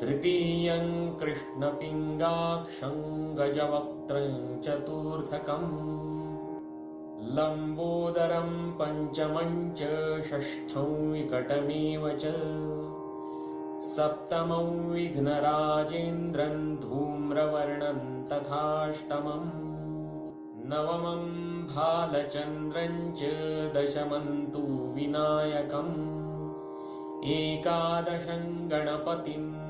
तृतीयं कृष्णपिङ्गाक्षं गजवक्त्रं चतुर्थकम्। लम्बोदरं पञ्चमं च षष्ठं विकटमेव च। सप्तमं विघ्नराजेन्द्रं धूम्रवर्णं तथाष्टमम्। नवमं भालचन्द्रं च दशमं तु विनायकम्। एकादशं गणपतिं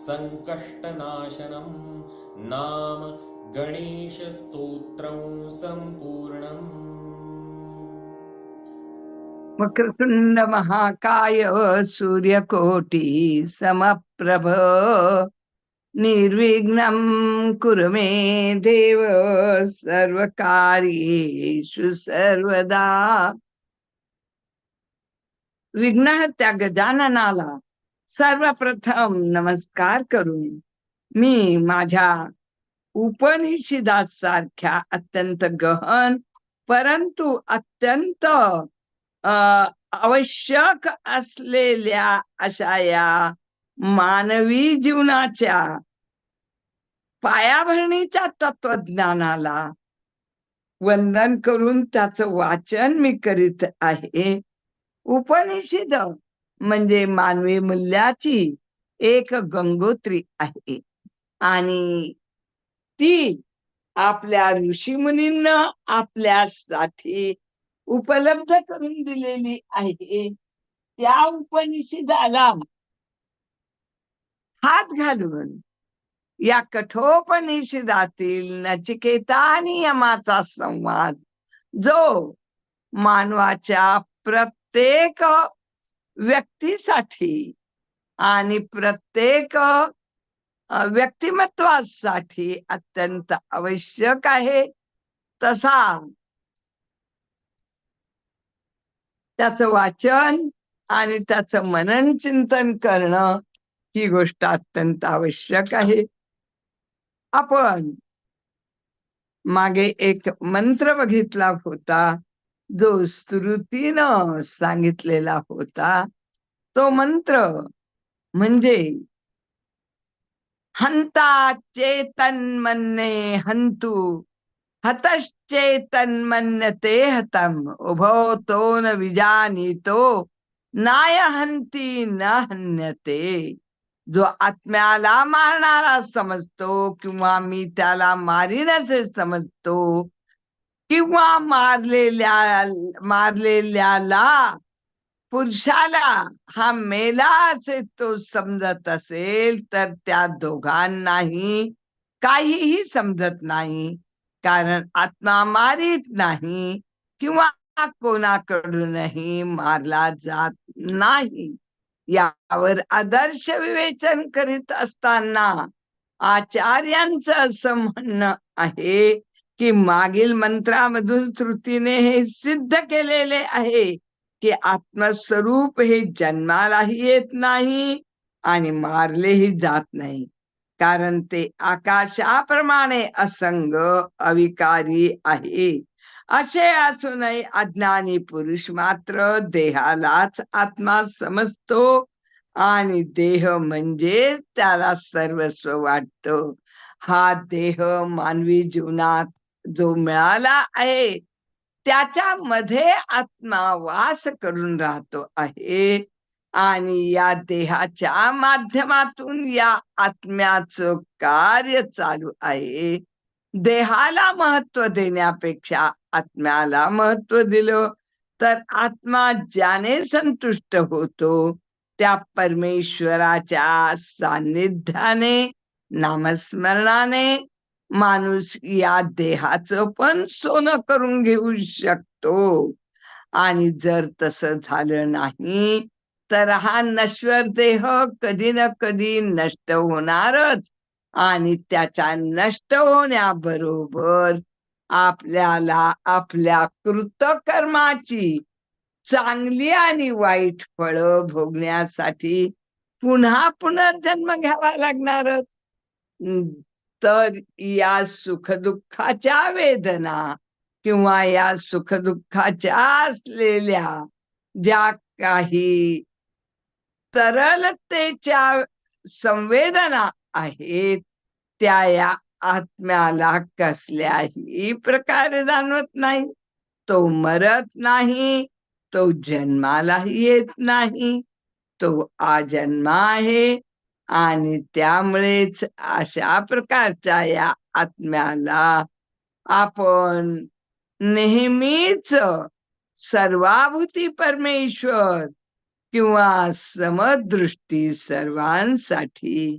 सङ्कष्टनाशनं नाम गणेशस्तोत्रं सम्पूर्णम्। वक्रतुंड महाकाय सूर्यकोटि समप्रभ। निर्विघ्नं कुरु मे देव सर्वकार्येषु सर्वदा। विघ्न त्या गजाननाला सर्वप्रथम नमस्कार करून मी माझ्या उपनिषदासारख्या अत्यंत गहन परंतु अत्यंत आवश्यक असलेल्या अशा या मानवी जीवनाच्या पायाभरणीच्या तत्वज्ञानाला वंदन करून त्याचं वाचन मी करीत आहे. उपनिषद म्हणजे मानवी मूल्याची एक गंगोत्री आहे. आणि ती आपल्या ऋषीमुनींना आपल्यासाठी उपलब्ध करून दिलेली आहे. त्या उपनिषदाला हात घालून या कठोपनिषदातील नचिकेता आणि यमाचा संवाद जो मानवाच्या प्रत्येक व्यक्तीसाठी आणि प्रत्येक व्यक्तिमत्वासाठी अत्यंत आवश्यक आहे. तसा त्याचं वाचन आणि त्याचं मनन चिंतन करणं ही गोष्ट अत्यंत आवश्यक आहे. आपण मागे एक मंत्र बघितला होता. जो स्तुतीनं सांगितलेला होता तो मंत्र म्हणजे हंता चेतन चेतन्मन्ये हंतु हतश्चेतन्मन्यते हतम उभवतो न विजानीतो नाय हंती न हन्यते। जो आत्म्याला मारणारा समजतो किंवा मी त्याला मारीन असे समजतो किंवा मारलेल्या मारलेल्याला पुरुषाला हा मेला असे तो समजत असेल तर त्या दोघांनाही काहीही समजत नाही. कारण आत्मा मारित नाही किंवा कोणाकडूनही मारला जात नाही. यावर आदर्श विवेचन करीत असताना आचार्यांचं असं म्हणणं आहे की मागील मंत्रामधून श्रुतीने हे सिद्ध केलेले आहे की आत्मस्वरूप हे जन्मालाही येत नाही आणि मारलेही जात नाही. कारण ते आकाशाप्रमाणे असंग अविकारी आहे. असे असूनही अज्ञानी पुरुष मात्र देहालाच आत्मा समजतो आणि देह म्हणजे त्याला सर्वस्व वाटतं. हा देह मानवी जीवनात जो मिळाला आहे त्याच्यामध्ये आत्मा वास करून राहतो आहे. आणि या देहाच्या माध्यमातून या आत्म्याचं कार्य चालू आहे. देहाला महत्त्व देण्यापेक्षा आत्म्याला महत्त्व दिलं तर आत्मा ज्याने संतुष्ट होतो त्या परमेश्वराच्या सान्निध्याने नामस्मरणाने माणूस या देहाचं पण सोनं करून घेऊ शकतो. आणि जर तसं झालं नाही तर हा नश्वर देह कधी ना कधी नष्ट होणारच. आणि त्याच्या नष्ट होण्याबरोबर आपल्याला आपल्या कृतकर्माची चांगली आणि वाईट फळं भोगण्यासाठी पुन्हा पुनर्जन्म घ्यावा लागणारच. हम्म, तर या सुखदुःखाच्या वेदना किंवा या सुखदुःखाच्या असलेल्या ज्या काही तरलतेच्या संवेदना आहेत त्या या आत्म्याला कसल्याही प्रकारे जाणवत नाही. तो मरत नाही तो जन्मालाही येत नाही तो आजन्मा आहे आणि त्यामुळेच अशा प्रकारच्या या आत्म्याला आपण नेहमीच सर्वाभूती परमेश्वर किंवा समदृष्टी सर्वांसाठी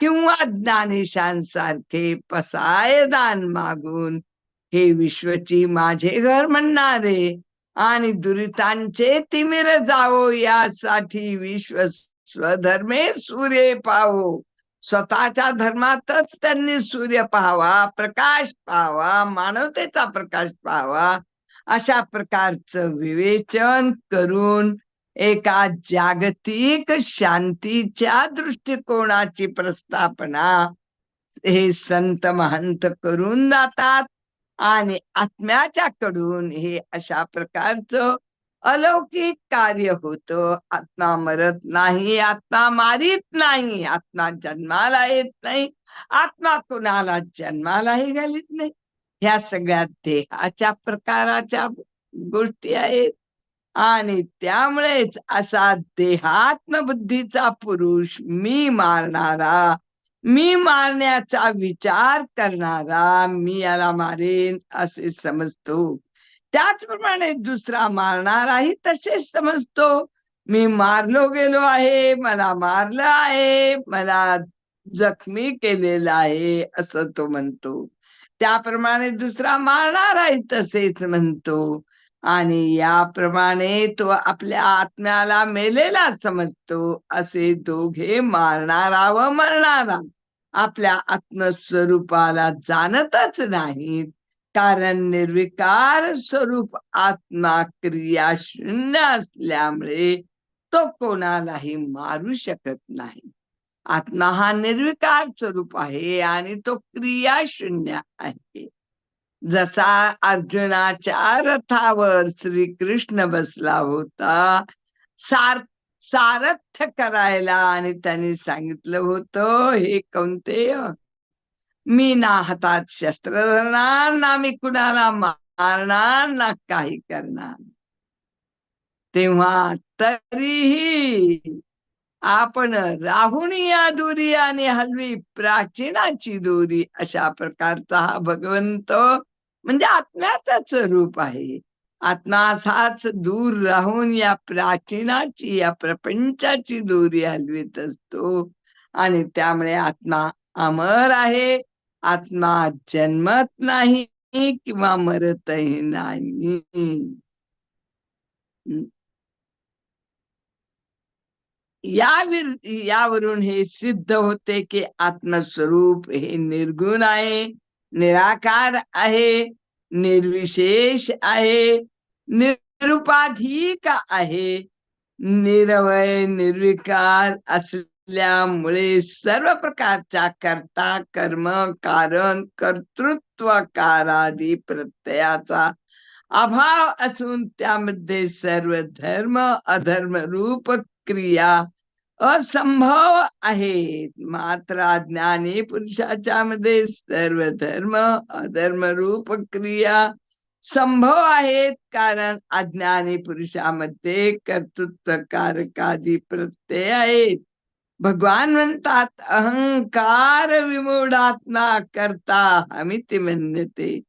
किंवा ज्ञानेशांसारखे पसायदान मागून हे विश्वची माझे घर म्हणणारे आणि दुरितांचे तिमिर जावो यासाठी विश्व स्वधर्मे सूर्य पाहो. स्वतःच्या धर्मातच त्यांनी सूर्य पाहावा प्रकाश पाहावा मानवतेचा प्रकाश पाहावा अशा प्रकारचं विवेचन करून एका जागतिक शांतीच्या दृष्टिकोनाची प्रस्थापना हे संत महंत करून जातात आणि आत्म्याच्या कडून हे अशा प्रकारचं अलौकिक कार्य होतं आत्मा मरत नाही आत्मा मारित नाही आत्मा जन्माला येत नाही आत्मा कुणाला जन्मालाही घालीत नाही. ह्या सगळ्या देहाच्या प्रकाराच्या गोष्टी आहेत. आणि त्यामुळेच असा देहात्मबुद्धीचा पुरुष मी मारणारा मी मारण्याचा विचार करणारा मी याला मारेन असे समजतो. त्याचप्रमाणे दुसरा मारणाराही तसेच समजतो. मी मारलो गेलो आहे मला मारलं आहे मला जखमी केलेलं आहे असं तो म्हणतो. त्याप्रमाणे दुसरा मारणाराही तसेच म्हणतो. आणि याप्रमाणे तो आपल्या आत्म्याला मेलेला समजतो. असे दोघे मारणारा व मरणारा. आपल्या आत्मस्वरूपाला जाणतच नाहीत. कारण निर्विकार स्वरूप आत्मा क्रिया शून्य असल्यामुळे तो कोणालाही मारू शकत नाही. आत्मा हा निर्विकार स्वरूप आहे आणि तो क्रिया शून्य आहे. जसा अर्जुनाच्या रथावर श्रीकृष्ण बसला होता सार सारथ्य करायला आणि त्यांनी सांगितलं होतं हे कोणते मी ना हातात शस्त्र धरणार ना मी कुणाला मारणार ना काही करणार. तेव्हा तरीही आपण राहून या दोरी आणि हलवी प्राचीनाची दोरी अशा प्रकारचा हा भगवंत म्हणजे आत्म्याच रूप आहे. आत्मा असाच दूर राहून या प्राचीनाची या प्रपंचाची दोरी हलवीत असतो. आणि त्यामुळे आत्मा अमर आहे. आत्मा जन्मत नाही किंवा मरतही नाही. याविर, यावरून हे सिद्ध होते की आत्मस्वरूप हे निर्गुण आहे, निराकार आहे, निर्विशेष आहे, निरुपाधिक आहे, निरवय, निर्विकार असले असल्यामुळे सर्व प्रकारच्या कर्ता कर्म कारण कर्तृत्वकारादी प्रत्ययाचा अभाव असून त्यामध्ये सर्व धर्म अधर्म रूप क्रिया असंभव आहेत. मात्र ज्ञानी पुरुषाच्या मध्ये सर्व धर्म अधर्म रूप क्रिया संभव आहेत. कारण अज्ञानी पुरुषामध्ये कर्तृत्व कारकादी प्रत्यय आहेत. भगवान म्हणतात अहंकार विमूढात्मा करता. अमिती म्हणते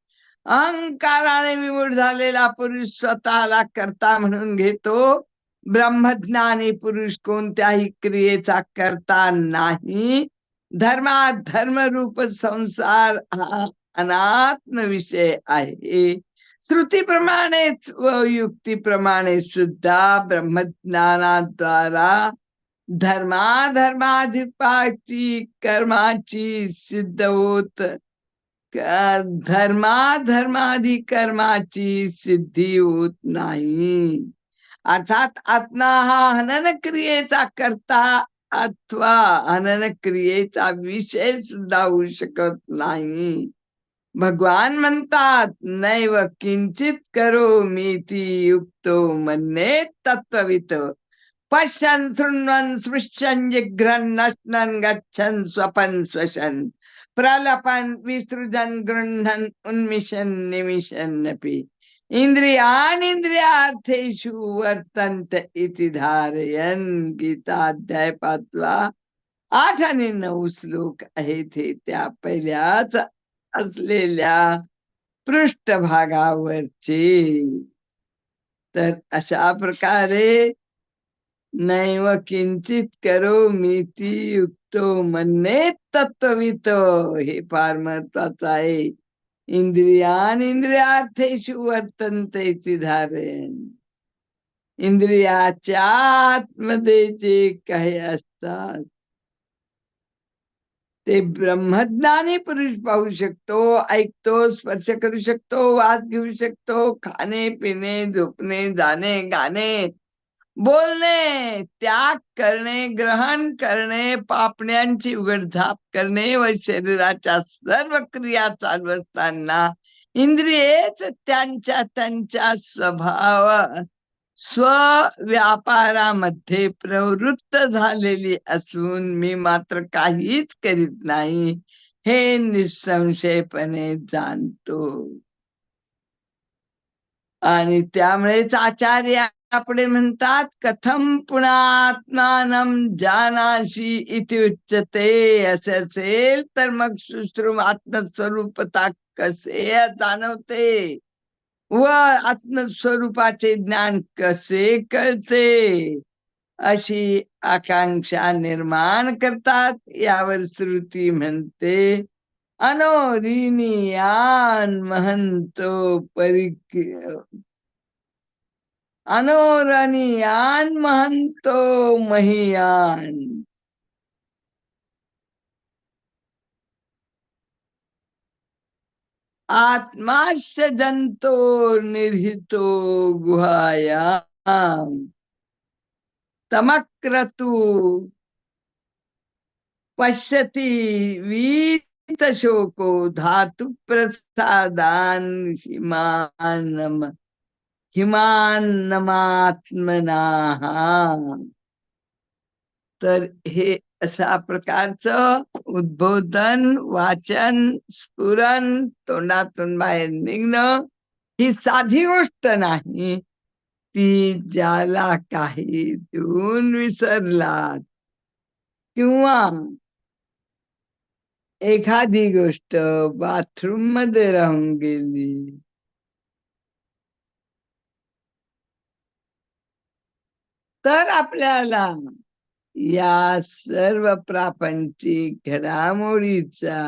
अहंकाराने विमूढ झालेला पुरुष स्वतःला करता म्हणून घेतो. ब्रह्मज्ञानी पुरुष कोणत्याही क्रियेचा करता नाही. धर्मात धर्मरूप संसार हा अनात्म विषय आहे. श्रुतीप्रमाणेच व युक्तीप्रमाणे सुद्धा ब्रह्मज्ञानाद्वारा धर्माधर्माधिपाची कर्माची सिद्ध होत धर्माधर्माधी कर्माची सिद्धी होत नाही। अर्थात आत्मा हा हनन क्रियेचा करता अथवा हनन क्रियेचा विषय सुद्धा होऊ शकत नाही। भगवान म्हणतात नैव किंचित करो मी ती युक्तो म्हणणे तत्वित पश्यन् शृण्वन् स्पृश्यन जिघ्रन् नश्नन् गच्छन् स्वपन स्वशन। प्रलपन विसृजन गृह्णन् उन्मिशन निमिषन्नपि अपि। वर्तन्त वर्तंत इति धारयन गीताध्याय पाचवा आठ आणि नऊ श्लोक आहेत हे त्या पहिल्याच असलेल्या पृष्ठभागावरचे। तर अशा प्रकारे नैव किंचित करो मीती युक्तो मन्ने तत्वित हे फार महत्वाचं आहे। इंद्रियान इंद्रियार्थेशु वर्तनते धारण। इंद्रियाच्या आतमध्ये जे काही असतात। ते ब्रह्मज्ञानी पुरुष पाहू शकतो ऐकतो स्पर्श करू शकतो वास घेऊ शकतो खाणे पिणे झोपणे जाणे गाणे बोलणे त्याग करणे ग्रहण करणे पापण्यांची उघडझाप करणे व शरीराच्या सर्व क्रिया चालू असताना इंद्रियेच त्यांच्या त्यांच्या स्वभाव. स्व व्यापारामध्ये प्रवृत्त झालेली असून मी मात्र काहीच करीत नाही हे निसंशयपणे जाणतो. आणि त्यामुळेच आचार्य पुढे म्हणतात कथम पुणात्मानम जानाशी इति उच्चते असे असेल तर मग सुश्रुम आत्मस्वरूपता कसे जाणवते? व आत्मस्वरूपाचे ज्ञान कसे कळते? अशी आकांक्षा निर्माण करतात. यावर श्रुती म्हणते अनोरिनियान महंतो परिक अनोरनियान महंतो महियान. आत्माश्य जंतो निर्हितो गुहायाम. तमक्रतु पश्यति वीतशोको धातु प्रसादान हिमानम. हिमानमात्मना तर हे अशा प्रकारचं उद्बोधन वाचन स्फुरण तोंडातून बाहेर निघणं ही साधी गोष्ट नाही. ती ज्याला काही देऊन विसरलात. किंवा एखादी गोष्ट बाथरूममध्ये राहून गेली तर आपल्याला या सर्व प्रापंचिक घडामोडीचा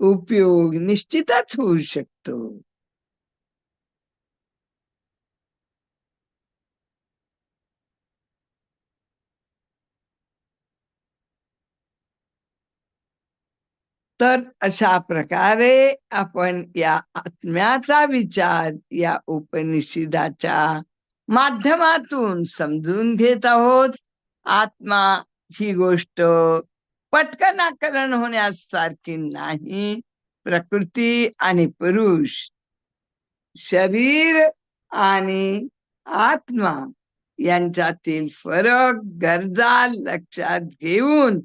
उपयोग निश्चितच होऊ शकतो. तर अशा प्रकारे आपण या आत्म्याचा विचार या उपनिषदाच्या माध्यमातून समजून घेत आहोत. आत्मा ही गोष्ट पटकन आकलन होण्यासारखी नाही. प्रकृती आणि पुरुष शरीर आणि आत्मा यांच्यातील फरक गरजा लक्षात घेऊन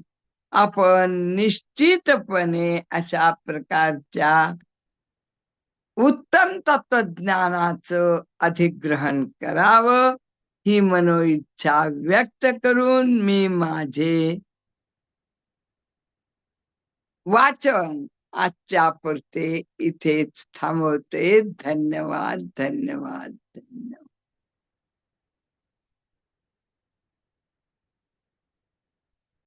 आपण निश्चितपणे अशा प्रकारच्या उत्तम तत्वज्ञानाचं अधिग्रहण करावं ही मनोइच्छा व्यक्त करून मी माझे वाचन आजच्या पुरते इथेच थांबवते. धन्यवाद धन्यवाद धन्यवाद.